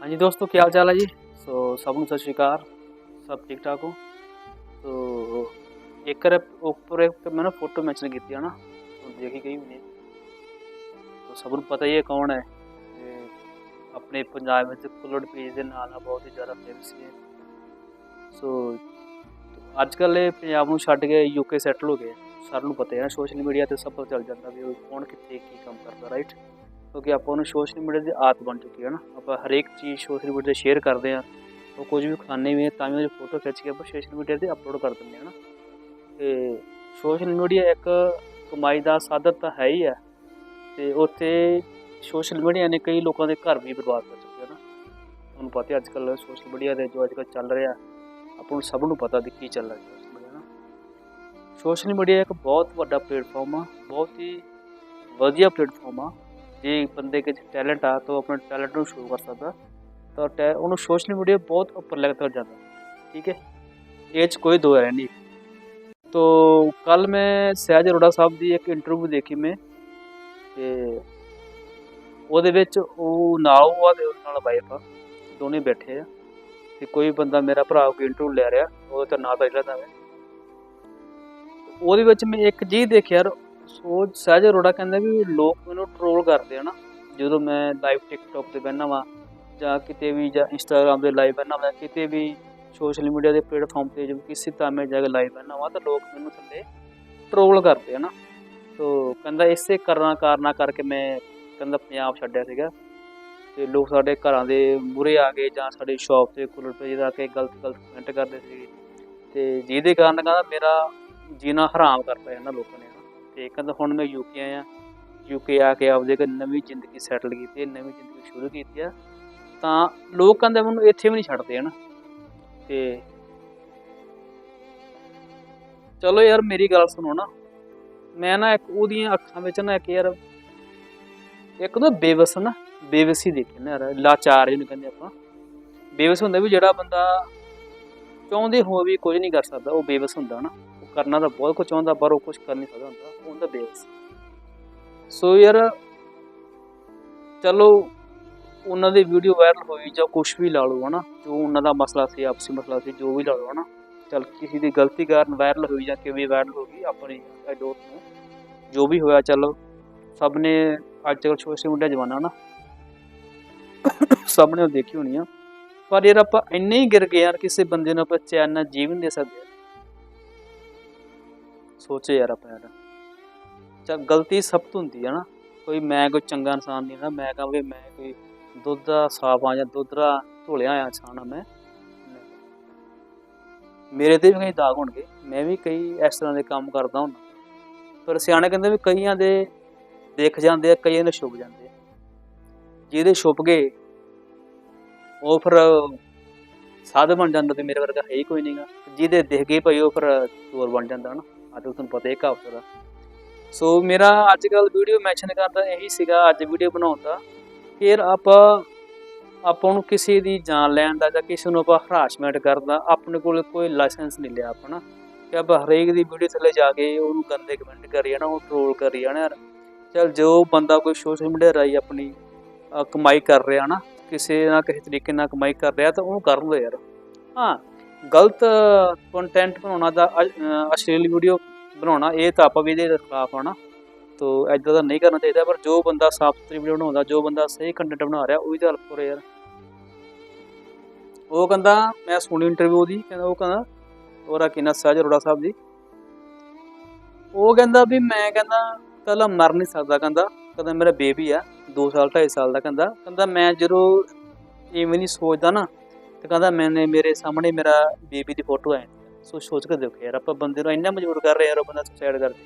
ਹਾਂਜੀ ਦੋਸਤੋ, ਕੀ ਹਾਲ ਚਾਲ ਹੈ ਜੀ? ਸੋ ਸਭ ਨੂੰ ਸਤਿ ਸ਼੍ਰੀ ਅਕਾਲ, ਸਭ ਠੀਕ ਠਾਕ ਹੋ? ਸੋ ਇੱਕ ਰ ਉੱਪਰ ਇੱਕ ਮੈਂ ਨਾ ਫੋਟੋ ਮੈਂਸ਼ਨ ਕੀਤੀ ਹੈ ਨਾ, ਉਹ ਦੇਖੀ ਗਈ ਹੋਣੀ। ਤੋ ਸਭ ਨੂੰ ਪਤਾ ਹੀ ਹੈ ਕੌਣ ਹੈ। ਆਪਣੇ ਪੰਜਾਬ ਵਿੱਚ ਕੁੱਲੜ ਪੇਜ ਦੇ ਨਾਲ ਨਾਲ ਬਹੁਤ ਹੀ ਜ਼ਿਆਦਾ ਫੇਮਸ ਹੈ ਸੋ ਅੱਜ ਕੱਲ੍ਹ ਇਹ ਪੰਜਾਬ ਨੂੰ ਛੱਡ ਕੇ ਯੂਕੇ ਸੈਟਲ ਹੋ ਗਏ। ਸਾਰਿਆਂ ਨੂੰ ਪਤਾ ਹੈ ਨਾ ਸੋਸ਼ਲ ਮੀਡੀਆ ਤੇ ਸਭ ਪਤਾ ਚੱਲ ਜਾਂਦਾ ਵੀ ਉਹ ਕੌਣ ਕਿੱਥੇ ਕੀ ਕੰਮ ਕਰਦਾ ਰਾਈਟ ਕਿਉਂਕਿ ਆਪਾਂ ਉਹਨੂੰ ਸੋਸ਼ਲ ਮੀਡੀਆ ਦੀ ਆਦਤ ਬਣ ਚੁੱਕੀ ਹੈ ਨਾ। ਆਪਾਂ ਹਰੇਕ ਚੀਜ਼ ਸੋਸ਼ਲ ਮੀਡੀਆ ਤੇ ਸ਼ੇਅਰ ਕਰਦੇ ਆ ਉਹ ਕੁਝ ਵੀ ਖਾਣੇ ਵੀ ਤਾਂ ਵੀ ਉਹਦੀ ਫੋਟੋ ਖਿੱਚ ਕੇ ਆਪਾਂ ਸੋਸ਼ਲ ਮੀਡੀਆ ਤੇ ਅਪਲੋਡ ਕਰ ਦਿੰਦੇ ਆ ਨਾ। ਤੇ ਸੋਸ਼ਲ ਮੀਡੀਆ ਇੱਕ ਕਮਾਈ ਦਾ ਸਾਧਨ ਤਾਂ ਹੈ ਹੀ ਹੈ। ਤੇ ਉੱਥੇ ਸੋਸ਼ਲ ਮੀਡੀਆ ਨੇ ਕਈ ਲੋਕਾਂ ਦੇ ਘਰ ਵੀ ਬਰਬਾਦ ਕਰ ਚੁੱਕੇ ਆ ਨਾ। ਤੁਹਾਨੂੰ ਪਤਾ ਹੈ ਅੱਜ ਕੱਲ੍ਹ ਸੋਸ਼ਲ ਮੀਡੀਆ ਦੇ ਜੋ ਅੱਜ ਕੱਲ੍ਹ ਚੱਲ ਰਿਹਾ, ਆਪਾਂ ਨੂੰ ਸਭ ਨੂੰ ਪਤਾ ਵੀ ਕੀ ਚੱਲ ਰਿਹਾ ਸੋਸ਼ਲ ਨਾ। ਸੋਸ਼ਲ ਮੀਡੀਆ ਇੱਕ ਬਹੁਤ ਵੱਡਾ ਪਲੇਟਫਾਰਮ ਆ, ਬਹੁਤ ਹੀ ਵਧੀਆ ਪਲੇਟਫਾਰਮ ਆ। ਜੇ ਬੰਦੇ ਕੇ ਟੈਲੈਂਟ ਆ ਤਾਂ ਉਹ ਆਪਣੇ ਟੈਲੈਂਟ ਨੂੰ ਸ਼ੋਅ ਕਰ ਸਕਦਾ। ਤਾਂ ਟੈ- ਉਹਨੂੰ ਸੋਸ਼ਲ ਮੀਡੀਆ ਬਹੁਤ ਉੱਪਰ ਲੈ ਕੇ ਜਾਂਦਾ। ਠੀਕ ਹੈ? ਇਹ 'ਚ ਕੋਈ ਦੋ ਰਾय ਨਹੀਂ। ਤੋ ਕੱਲ ਮੈਂ ਸਹਿਜ ਅਰੋੜਾ ਸਾਹਿਬ ਦੀ ਇੱਕ ਇੰਟਰਵਿਊ ਦੇਖੀ ਮੈਂ। ਤੇ ਉਹਦੇ ਵਿੱਚ ਉਹ ਨਾ ਉਹ ਆ ਤੇ ਉਹਦੇ ਨਾਲ ਵਾਈਫ ਆ। ਦੋਨੇ ਬੈਠੇ ਆ। ਤੇ ਕੋਈ ਬੰਦਾ ਮੇਰਾ ਭਰਾ ਕੋਈ ਇੰਟਰਵਿਊ ਲੈ ਰਿਹਾ ਉਹ ਤਾਂ ਨਾਂ ਤਾਂ ਜਿਹੜਾ ਮੈਂ ਉਹਦੇ ਵਿੱਚ ਮੈਂ ਇੱਕ ਚੀਜ਼ ਦੇਖਿਆ ਯਾਰ ਸੋ ਸਹਿਜ ਅਰੋੜਾ ਕਹਿੰਦਾ ਵੀ ਲੋਕ ਮੈਨੂੰ ਟ੍ਰੋਲ ਕਰ ਜਦੋਂ ਮੈਂ ਲਾਈਵ ਟਿਕਟੌਕ ਤੇ ਬਹਿਣਾ ਵਾਂ ਜਾਂ ਕਿਤੇ ਵੀ ਜਾਂ ਇੰਸਟਾਗ੍ਰam ਤੇ ਲਾਈਵ ਬਹਿਣਾ ਵਾਂ ਕਿਤੇ ਵੀ ਸੋਸ਼ਲ ਮੀਡੀਆ ਦੇ ਪਲੇਟਫਾਰਮ ਤੇ ਜਦੋਂ ਕਿਸੇ ਤਾਮੇ ਜਾ ਕੇ ਲਾਈਵ ਬਹਿਣਾ ਵਾਂ ਤਾਂ ਲੋਕ ਮੈਨੂੰ ਥੱਲੇ ਟ੍ਰੋਲ ਕਰਦੇ ਆ ਨਾ। ਤੋ ਕਹਿੰਦਾ ਇਸੇ ਕਰਨਾ ਕਾਰਨਾ ਕਰਕੇ ਮੈਂ ਕਹਿੰਦਾ ਪੰਜਾਬ ਛੱਡਿਆ ਸੀਗਾ। ਤੇ ਲੋਕ ਸਾਡੇ ਘਰਾਂ ਦੇ ਮੂਹਰੇ ਆ ਗਏ ਜਾਂ ਸਾਡੀ ਸ਼ਾਪ ਤੇ ਕੂਲਰ ਤੇ ਜਾ ਕੇ ਗਲਤ ਗਲਤ ਕਮੈਂਟ ਕਰਦੇ ਸੀ ਤੇ ਜਿਹਦੇ ਕਾਰਨ ਕਹਿੰਦਾ ਮੇਰਾ ਜੀਣਾ ਹਰਾਮ ਕਰਤਾ ਇਹਨਾਂ ਲੋਕਾਂ ਨੇ। ਨਾ ਤੇ ਕਹਿੰਦਾ ਹੁਣ ਮੈਂ ਯੂਕੇ ਆਇਆ। ਯੂਕੇ ਆ ਕੇ ਆਪਦੇ ਇੱਕ ਨਵੀਂ ਜ਼ਿੰਦਗੀ ਸੈਟਲ ਕੀਤੀ, ਨਵੀਂ ਜ਼ਿੰਦਗੀ ਸ਼ੁਰੂ ਕੀਤੀ ਆ, ਤਾਂ ਲੋਕ ਕਹਿੰਦੇ ਮੈਨੂੰ ਇੱਥੇ ਵੀ ਨਹੀਂ ਛੱਡਦੇ ਹਨ। ਤੇ ਚਲੋ ਯਾਰ ਮੇਰੀ ਗੱਲ ਸੁਣੋ ਨਾ, ਮੈਂ ਨਾ ਇੱਕ ਉਹਦੀਆਂ ਅੱਖਾਂ ਵਿੱਚ ਨਾ ਇੱਕ ਯਾਰ ਇੱਕ ਨਾ ਬੇਵਸ ਨਾ, ਬੇਵਸੀ ਦੇਖੀ ਨਾ ਯਾਰ, ਲਾਚਾਰ ਜਿਹਨੂੰ ਕਹਿੰਦੇ ਆਪਾਂ। ਬੇਵਸ ਹੁੰਦਾ ਵੀ ਜਿਹੜਾ ਬੰਦਾ ਚਾਹੁੰਦੇ ਹੋ ਵੀ ਕੁਝ ਨਹੀਂ ਕਰ ਸਕਦਾ, ਉਹ ਬੇਵਸ ਹੁੰਦਾ ਨਾ ਉਹ ਕਰਨਾ ਤਾਂ ਬਹੁਤ ਕੁਝ ਚਾਹੁੰਦਾ, ਪਰ ਉਹ ਕੁਝ ਕਰ ਨਹੀਂ ਸਕਦਾ ਹੁੰਦਾ, ਉਹ ਹੁੰਦਾ ਬੇਵਸ। ਸੋ ਯਾਰ, ਚਲੋ, ਉਹਨਾਂ ਦੀ ਵੀਡੀਓ ਵਾਇਰਲ ਹੋਈ ਜਾਂ ਕੁਝ ਵੀ ਲਾ ਲਓ, ਹਨਾ? ਜੋ ਉਹਨਾਂ ਦਾ ਮਸਲਾ ਸੀ, ਆਪਸੀ ਮਸਲਾ ਸੀ, ਜੋ ਵੀ ਲਾ ਲਓ, ਹਨਾ? ਚਲ ਕਿਸੇ ਦੀ ਗਲਤੀ ਕਾਰਨ ਵਾਇਰਲ ਹੋਈ ਜਾਂ ਕਿਵੇਂ ਵਾਇਰਲ ਹੋ ਗਈ, ਆਪਣੀ ਆਈ ਡੋਂਟ ਜੋ ਵੀ ਹੋਇਆ, ਚਲੋ, ਸਭ ਨੇ ਅੱਜ ਕੱਲ੍ਹ ਸੋਸ਼ਲ ਮੀਡੀਆ ਜ਼ਮਾਨਾ ਨਾ ਸਭ ਨੇ ਉਹ ਦੇਖੀ ਹੋਣੀ ਆ। ਪਰ ਯਾਰ, ਆਪਾਂ ਇੰਨੇ ਹੀ ਗਿਰ ਗਏ ਯਾਰ, ਕਿਸੇ ਬੰਦੇ ਨੂੰ ਆਪਾਂ ਚੈਨ ਨਾਲ ਜੀਵਨ ਦੇ ਸਕਦੇ। ਸੋਚੇ ਯਾਰ ਆਪਾਂ ਯਾਰ। ਚਲ ਗਲਤੀ ਸਭ ਤੋਂ ਹੁੰਦੀ ਹੈ ਨਾ। ਕੋਈ ਮੈਂ ਕੋਈ ਚੰਗਾ ਇਨਸਾਨ ਨਹੀਂ ਨਾ ਮੈਂ ਕਹਾਂ ਵੀ ਮੈਂ ਕੋਈ ਦੁੱਧ ਦਾ ਸਾਫ਼ ਆ ਜਾਂ ਦੁੱਧ ਦਾ ਧੋਲਿਆ ਆ ਇਨਸਾਨ ਆ ਮੈਂ। ਮੇਰੇ ਤੇ ਵੀ ਕਈ ਦਾਗ ਹੋਣਗੇ, ਮੈਂ ਵੀ ਕਈ ਇਸ ਤਰ੍ਹਾਂ ਦੇ ਕੰਮ ਕਰਦਾ ਹੁੰਦਾ। ਪਰ ਸਿਆਣੇ ਕਹਿੰਦੇ ਵੀ ਕਈਆਂ ਦੇ ਦਿਖ ਜਾਂਦੇ ਆ, ਕਈਆਂ ਦੇ ਛੁਪ ਜਾਂਦੇ ਆ। ਜਿਹਦੇ ਛੁਪ ਗਏ, ਉਹ ਫਿਰ ਸਾਧ ਬਣ ਜਾਂਦਾ ਤੇ ਮੇਰੇ ਵਰਗਾ ਹੈ ਹੀ ਕੋਈ ਨਹੀਂਗਾ ਜਿਹਦੇ ਦਿਖ ਗਏ ਭਾਈ, ਉਹ ਫਿਰ ਚੋਰ ਬਣ ਜਾਂਦਾ ਨਾ। ਅੱਜ ਤੁਹਾਨੂੰ ਪਤਾ ਹੀ ਕਹਾਵਤ ਦਾ। ਸੋ ਮੇਰਾ ਅੱਜ ਕੱਲ ਵੀਡੀਓ ਮੈਂਸ਼ਨ ਕਰਦਾ ਇਹੀ ਸੀਗਾ ਅੱਜ ਵੀਡੀਓ ਬਣਾਉਣ ਦਾ ਕਿ ਯਾਰ ਆਪਾਂ ਆਪਾਂ ਨੂੰ ਕਿਸੇ ਦੀ ਜਾਨ ਲੈਣ ਦਾ ਜਾਂ ਕਿਸੇ ਨੂੰ ਆਪਾਂ ਹਰਾਸਮੈਂਟ ਕਰਦਾ ਆਪਣੇ ਕੋਲ ਕੋਈ ਲਾਇਸੈਂਸ ਨਹੀਂ ਲਿਆ ਆਪਣਾ ਕਿ ਆਪਾਂ ਹਰੇਕ ਦੀ ਵੀਡੀਓ ਥੱਲੇ ਜਾ ਕੇ ਉਹਨੂੰ ਗੰਦੇ ਕਮੈਂਟ ਕਰੀ ਜਾਣਾ, ਉਹ ਟ੍ਰੋਲ ਕਰੀ ਜਾਣਾ ਯਾਰ। ਚਲ ਜੋ ਬੰਦਾ ਕੋਈ ਸੋਸ਼ਲ ਮੀਡੀਆ ਰਾਹੀਂ ਆਪਣੀ ਕਮਾਈ ਕਰ ਰਿਹਾ ਨਾ, ਕਿਸੇ ਨਾ ਕਿਸੇ ਤਰੀਕੇ ਨਾਲ ਕਮਾਈ ਕਰ ਰਿਹਾ ਤਾਂ ਉਹਨੂੰ ਕਰ ਲਓ ਯਾਰ। ਹਾਂ, ਗਲਤ ਕੰਟੈਂਟ ਬਣਾਉਣਾ ਦਾ ਅਸ਼ਲੀਲ ਵੀਡੀਓ ਬਣਾਉਣਾ, ਇਹ ਤਾਂ ਆਪਾਂ ਵੀ ਇਹਦੇ ਖਿਲਾਫ ਆ ਨਾ। ਤੋ ਐਦਾਂ ਦਾ ਨਹੀਂ ਕਰਨਾ ਚਾਹੀਦਾ, ਪਰ ਜੋ ਬੰਦਾ ਸਾਫ਼ ਸੁਥਰੀ ਵੀਡੀਓ ਬਣਾਉਂਦਾ, ਜੋ ਬੰਦਾ ਸਹੀ ਕੰਟੈਂਟ ਬਣਾ ਰਿਹਾ, ਉਹ ਵੀ ਤਾਂ ਹੈਲਪ ਕਰੋ ਯਾਰ। ਉਹ ਕਹਿੰਦਾ, ਮੈਂ ਸੁਣੀ ਇੰਟਰਵਿਊ ਦੀ ਕਹਿੰਦਾ ਉਹ ਕਹਿੰਦਾ, ਉਹਦਾ ਕਿੰਨਾ ਸਹਿਜ ਅਰੋੜਾ ਸਾਹਿਬ ਦੀ ਉਹ ਕਹਿੰਦਾ ਵੀ ਮੈਂ ਕਹਿੰਦਾ ਕੱਲਾ ਮਰ ਨਹੀਂ ਸਕਦਾ ਕਹਿੰਦਾ ਕਹਿੰਦਾ ਮੇਰਾ ਬੇਬੀ ਆ 2 ਸਾਲ 2.5 ਸਾਲ ਦਾ ਕਹਿੰਦਾ। ਕਹਿੰਦਾ ਮੈਂ ਜਦੋਂ ਇਵੇਂ ਨਹੀਂ ਸੋਚਦਾ ਨਾ, ਤੇ ਕਹਿੰਦਾ ਮੈਨੇ ਮੇਰੇ ਸਾਹਮਣੇ ਮੇਰਾ ਬੇਬੀ ਦੀ ਫੋਟੋ ਆਈ। ਸੋ ਸੋਚ ਕੇ ਦੇਖੋ ਯਾਰ, ਆਪਾਂ ਬੰਦੇ ਨੂੰ ਇੰਨਾ ਮਜਬੂਰ ਕਰ ਰਹੇ ਯਾਰ, ਉਹ ਬੰਦਾ ਸੁਸਾਈਡ ਕਰ ਦੇ।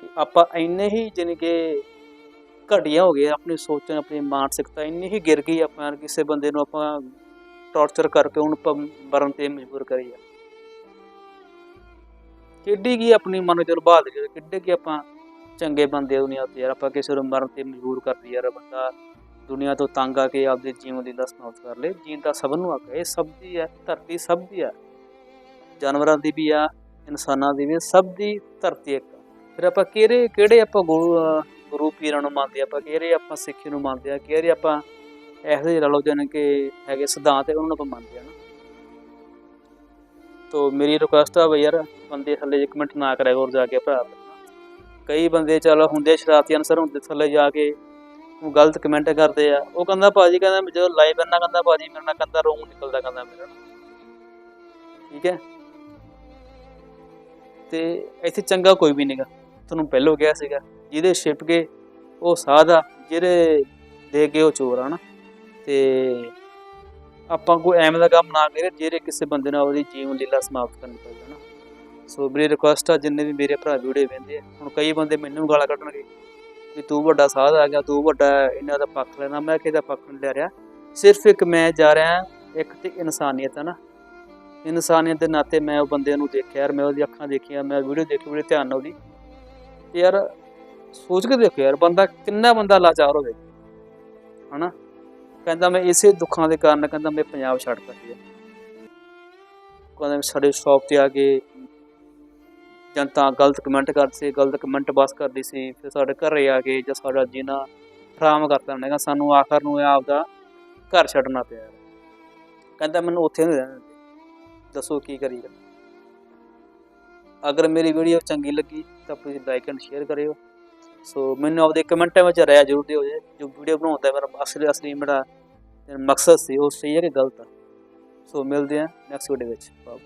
ਕਿ ਆਪਾਂ ਇੰਨੇ ਹੀ ਜਾਣੀ ਕਿ ਘਟੀਆ ਹੋ ਗਏ, ਆਪਣੀ ਸੋਚਣ ਆਪਣੀ ਮਾਨਸਿਕਤਾ ਇੰਨੀ ਹੀ ਗਿਰ ਗਈ ਆਪਾਂ ਕਿਸੇ ਬੰਦੇ ਨੂੰ ਆਪਾਂ ਟੌਰਚਰ ਕਰਕੇ ਉਹਨੂੰ ਆਪਾਂ ਮਰਨ ਤੇ ਮਜਬੂਰ ਕਰੀਏ। ਕਿੱਡੀ ਕੀ ਆਪਣੀ ਮਨ ਚ ਬਾਦ ਕਿੱਡੇ ਕੀ ਆਪਾਂ ਚੰਗੇ ਬੰਦੇ ਦੁਨੀਆ ਤੇ ਯਾਰ, ਆਪਾਂ ਕਿਸੇ ਨੂੰ ਮਰਨ ਤੇ ਮਜਬੂਰ ਕਰਦੇ ਯਾਰ, ਬੰਦਾ ਦੁਨੀਆ ਤੋਂ ਤੰਗ ਆ ਕੇ ਆਪਦੇ ਜੀਵਨ ਦੀ ਦਸਨਾਉਤ ਕਰ ਲੇ। ਜੀਣ ਦਾ ਸਭ ਨੂੰ ਆਗਾ ਇਹ ਸਭ ਦੀ ਹੈ ਧਰਤੀ ਸਭ ਦੀ ਹੈ। ਜਾਨਵਰਾਂ ਦੀ ਵੀ ਆ ਇਨਸਾਨਾਂ ਦੀ ਵੀ ਸਭ ਦੀ ਧਰਤੀ ਇੱਕ ਫਿਰ ਆਪਾਂ ਕਿਹੜੇ ਕਿਹੜੇ ਆਪਾਂ ਗੁਰੂ ਗੁਰੂ ਪੀਰਾਂ ਨੂੰ ਮੰਨਦੇ ਆ, ਆਪਾਂ ਕਿਹੜੇ ਆਪਾਂ ਸਿੱਖੀ ਨੂੰ ਮੰਨਦੇ ਆ? ਕਿਹੜੇ ਆਪਾਂ ਇਹੋ ਜਿਹੇ ਲਾ ਲਓ ਜਾਣੀ ਕਿ ਹੈਗੇ ਸਿਧਾਂਤ ਉਹਨਾਂ ਨੂੰ ਆਪਾਂ ਮੰਨਦੇ ਆ ਨਾ। ਤੋ ਮੇਰੀ ਰਿਕੁਐਸਟ ਆ ਬਈ ਯਾਰ ਬੰਦੇ ਥੱਲੇ ਇੱਕ ਮਿੰਟ ਨਾ ਕਰਿਆ ਕਰੋ ਜਾ ਕੇ ਭਰਾ ਕਈ ਬੰਦੇ ਚੱਲ ਹੁੰਦੇ ਸ਼ਰਾਰਤੀ ਅਨਸਰ ਹੁੰਦੇ ਥੱਲੇ ਜਾ ਕੇ ਗਲਤ ਕਮੈਂਟ ਕਰਦੇ ਆ। ਉਹ ਕਹਿੰਦਾ ਭਾਜੀ, ਕਹਿੰਦਾ ਮੈਂ ਜਦੋਂ ਲਾਈਵ ਕਰਨਾ ਕਹਿੰਦਾ ਭਾਜੀ, ਮੇਰੇ ਨਾਲ ਕਹਿੰਦਾ ਰੋਂਗ ਨਿਕਲਦਾ ਕਹਿੰਦਾ ਮੇਰੇ। ਨਾਲ ਠੀਕ ਹੈ? ਤੇ ਇੱਥੇ ਚੰਗਾ ਕੋਈ ਵੀ ਨਹੀਂਗਾ। ਤੁਹਾਨੂੰ ਪਹਿਲੋਂ ਕਿਹਾ ਸੀਗਾ, ਜਿਹਦੇ ਛਿਪ ਕੇ ਉਹ ਸਾਧ ਆ ਜਿਹੜੇ ਦੇ ਕੇ ਉਹ ਚੋਰ ਆ ਨਾ। ਤੇ ਆਪਾਂ ਕੋਈ ਐਵੇਂ ਦਾ ਕੰਮ ਨਾ ਕਰੀਏ, ਜਿਹੜੇ ਕਿਸੇ ਬੰਦੇ ਨਾਲ ਉਹਦੀ ਜੀਵਨ ਲੀਲਾ ਸਮਾਪਤ ਕਰਨੀ ਪਵੇ ਨਾ। ਸੋ ਮੇਰੀ ਰਿਕੁਐਸਟ ਆ, ਜਿੰਨੇ ਵੀ ਮੇਰੇ ਭਰਾ ਵੀਡੀਓ ਵੇਖਦੇ ਆ, ਹੁਣ ਕਈ ਬੰਦੇ ਮੈਨੂੰ ਗਾਲਾਂ ਕੱਢਣਗੇ। ਵੀ ਤੂੰ ਵੱਡਾ ਸਾਧ ਆ ਗਿਆ, ਤੂੰ ਵੱਡਾ ਇਹਨਾਂ ਦਾ ਪੱਖ ਲੈਣਾ ਮੈਂ ਕਿਹਦਾ ਪੱਖ ਨਹੀਂ ਲੈ ਰਿਹਾ? ਸਿਰਫ ਇੱਕ ਮੈਂ ਜਾ ਰਿਹਾ ਇੱਕ ਤੇ ਇਨਸਾਨੀਅਤ ਹੈ ਨਾ। ਇਨਸਾਨੀਅਤ ਦੇ ਨਾਤੇ ਮੈਂ ਉਹ ਬੰਦੇ ਨੂੰ ਦੇਖਿਆ ਯਾਰ, ਮੈਂ ਉਹਦੀ ਅੱਖਾਂ ਦੇਖੀਆਂ, ਮੈਂ ਵੀਡੀਓ ਦੇਖੀ, ਬੜੇ ਧਿਆਨ ਨਾਲ ਉਹਦੀ। ਯਾਰ ਸੋਚ ਕੇ ਦੇਖੋ ਯਾਰ, ਬੰਦਾ ਕਿੰਨਾ ਬੰਦਾ ਲਾਚਾਰ ਹੋਵੇ, ਹਨਾ? ਕਹਿੰਦਾ ਮੈਂ ਇਸੇ ਦੁੱਖਾਂ ਦੇ ਕਾਰਨ, ਕਹਿੰਦਾ ਮੈਂ ਪੰਜਾਬ ਛੱਡਤਾ ਸੀ। ਕਹਿੰਦਾ ਮੈਂ ਸਾਡੇ ਸ਼ੌਪ ਤੇ ਆ ਕੇ ਜਨਤਾ ਗਲਤ ਕਮੈਂਟ ਕਰਦੀ ਸੀ, ਗਲਤ ਕਮੈਂਟ ਬਸ ਕਰਦੀ ਸੀ, ਫਿਰ ਸਾਡੇ ਘਰੇ ਆ ਕੇ ਜਾਂ ਸਾਡਾ ਜੀਣਾ ਹਰਾਮ ਕਰਤਾ ਉਹਨੇ ਸਾਨੂੰ ਆਖਰ ਨੂੰ ਇਹ ਆਪਦਾ ਘਰ ਛੱਡਣਾ ਪਿਆ ਕਹਿੰਦਾ ਮੈਨੂੰ ਉੱਥੇ ਨਹੀਂ ਰਹਿਣਾ ਦੱਸੋ ਕੀ ਕਰੀਏ ਅਗਰ ਮੇਰੀ ਵੀਡੀਓ ਚੰਗੀ ਲੱਗੀ ਤਾਂ ਪਲੀਜ਼ ਲਾਈਕ ਐਂਡ ਸ਼ੇਅਰ ਕਰਿਓ। ਸੋ ਮੈਨੂੰ ਆਪਦੇ ਕਮੈਂਟਾਂ ਵਿੱਚ ਰਾਇ ਜ਼ਰੂਰ ਦਿਓ ਜੇ, ਜੋ ਵੀਡੀਓ ਬਣਾਉਂਦਾ ਮੇਰਾ ਅਸਲੀ ਅਸਲੀ ਮੇਰਾ ਮਕਸਦ ਸੀ, ਉਹ ਸਹੀ ਹੈ ਕਿ ਗਲਤ ਹੈ ਸੋ ਮਿਲਦੇ ਹਾਂ ਨੈਕਸਟ ਵੀਡੀਓ ਵਿੱਚ। ਬਾਏ